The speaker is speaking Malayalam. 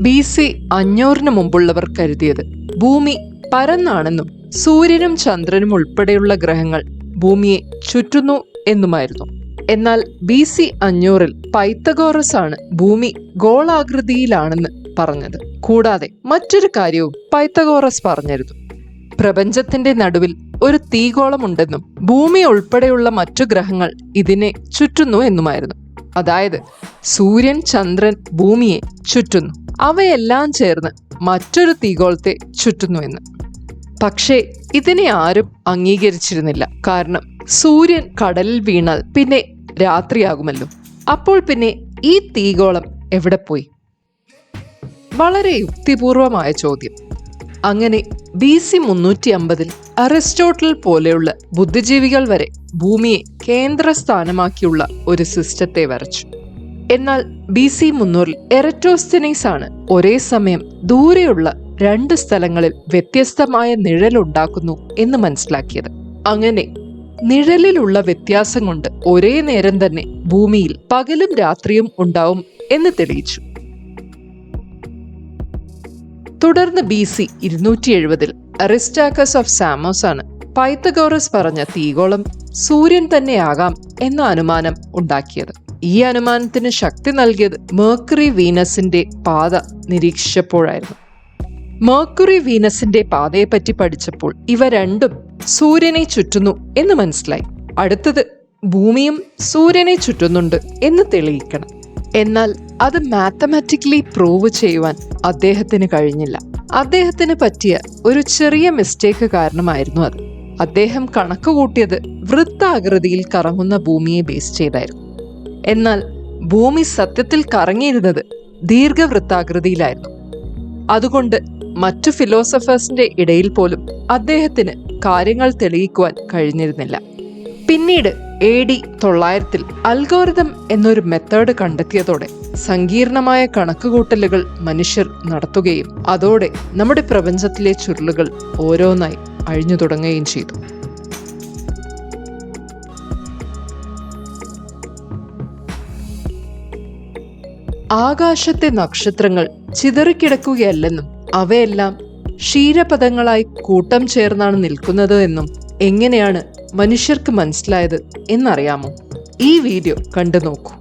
ബി സി അഞ്ഞൂറിന് മുമ്പുള്ളവർ കരുതിയത്. ഭൂമി പരന്നാണെന്നും സൂര്യനും ചന്ദ്രനും ഉൾപ്പെടെയുള്ള ഗ്രഹങ്ങൾ ഭൂമിയെ ചുറ്റുന്നു എന്നുമായിരുന്നു. എന്നാൽ ബി സി അഞ്ഞൂറിൽ പൈത്തഗോറസ് ആണ് ഭൂമി ഗോളാകൃതിയിലാണെന്ന് പറഞ്ഞത്. കൂടാതെ മറ്റൊരു കാര്യവും പൈത്തഗോറസ് പറഞ്ഞിരുന്നു പ്രപഞ്ചത്തിന്റെ നടുവിൽ ഒരു തീഗോളമുണ്ടെന്നും ഭൂമി ഉൾപ്പെടെയുള്ള മറ്റു ഗ്രഹങ്ങൾ ഇതിനെ ചുറ്റുന്നു എന്നുമായിരുന്നു. അതായത് സൂര്യൻ ചന്ദ്രൻ ഭൂമിയെ ചുറ്റുന്നു. അവയെല്ലാം ചേർന്ന് മറ്റൊരു തീഗോളത്തെ ചുറ്റുന്നുവെന്ന് പക്ഷേ ഇതിനെ ആരും അംഗീകരിച്ചിരുന്നില്ല. കാരണം സൂര്യൻ കടലിൽ വീണാൽ പിന്നെ രാത്രിയാകുമല്ലോ. അപ്പോൾ പിന്നെ ഈ തീഗോളം എവിടെ പോയി? വളരെ യുക്തിപൂർവമായ ചോദ്യം. അങ്ങനെ ബി സി മുന്നൂറ്റി അമ്പതിൽ അറിസ്റ്റോട്ടിൽ പോലെയുള്ള ബുദ്ധിജീവികൾ വരെ ഭൂമിയെ കേന്ദ്രസ്ഥാനമാക്കിയുള്ള ഒരു സിസ്റ്റത്തെ വരച്ചു. എന്നാൽ ബി സി മുന്നൂറിൽ എററ്റോസ്തനീസ് ആണ് ഒരേ സമയം ദൂരെയുള്ള രണ്ട് സ്ഥലങ്ങളിൽ വ്യത്യസ്തമായ നിഴലുണ്ടാക്കുന്നു എന്ന് മനസ്സിലാക്കിയത്. അങ്ങനെ നിഴലിലുള്ള വ്യത്യാസം കൊണ്ട് ഒരേ നേരം തന്നെ ഭൂമിയിൽ പകലും രാത്രിയും ഉണ്ടാവും എന്ന് തെളിയിച്ചു. തുടർന്ന് ബി സി ഇരുന്നൂറ്റി എഴുപതിൽ അറിസ്റ്റാക്കസ് ഓഫ് സാമോസ് ആണ്. പൈത്തഗോറസ് പറഞ്ഞ തീഗോളം സൂര്യൻ തന്നെയാകാം എന്ന അനുമാനം ഉണ്ടാക്കിയത്. ഈ അനുമാനത്തിന് ശക്തി നൽകിയത് മേർക്കുറി വീനസിന്റെ പാത നിരീക്ഷിച്ചപ്പോഴായിരുന്നു. മേർക്കുറി വീനസിന്റെ പാതയെപ്പറ്റി പഠിച്ചപ്പോൾ ഇവ രണ്ടും സൂര്യനെ ചുറ്റുന്നു എന്ന് മനസ്സിലായി. അടുത്തത് ഭൂമിയും സൂര്യനെ ചുറ്റുന്നുണ്ട് എന്ന് തെളിയിക്കണം. എന്നാൽ അത് മാത്തമാറ്റിക്കലി പ്രൂവ് ചെയ്യുവാൻ അദ്ദേഹത്തിന് കഴിഞ്ഞില്ല. അദ്ദേഹത്തിന് പറ്റിയ ഒരു ചെറിയ മിസ്റ്റേക്ക് കാരണമായിരുന്നു അത്. അദ്ദേഹം കണക്ക് കൂട്ടിയത് വൃത്താകൃതിയിൽ കറങ്ങുന്ന ഭൂമിയെ ബേസ് ചെയ്തായിരുന്നു. എന്നാൽ ഭൂമി സത്യത്തിൽ കറങ്ങിയിരുന്നത് ദീർഘവൃത്താകൃതിയിലായിരുന്നു. അതുകൊണ്ട് മറ്റു ഫിലോസഫേഴ്സിന്റെ ഇടയിൽ പോലും അദ്ദേഹത്തിന് കാര്യങ്ങൾ തെളിയിക്കുവാൻ കഴിഞ്ഞിരുന്നില്ല. പിന്നീട് എ ഡി തൊള്ളായിരത്തിൽ അൽഗോരിതം എന്നൊരു മെത്തേഡ് കണ്ടെത്തിയതോടെ സങ്കീർണമായ കണക്കുകൂട്ടലുകൾ മനുഷ്യർ നടത്തുകയും അതോടെ നമ്മുടെ പ്രപഞ്ചത്തിലെ ചുരുളുകൾ ഓരോന്നായി അഴിഞ്ഞു തുടങ്ങുകയും ചെയ്തു. ആകാശത്തെ നക്ഷത്രങ്ങൾ ചിതറിക്കിടക്കുകയല്ലെന്നും അവയെല്ലാം ക്ഷീരപഥങ്ങളായി കൂട്ടം ചേർന്നാണ് നിൽക്കുന്നത് എന്നും എങ്ങനെയാണ് മനുഷ്യർക്ക് മനസ്സിലായത് എന്നറിയാമോ? ഈ വീഡിയോ കണ്ടു നോക്കൂ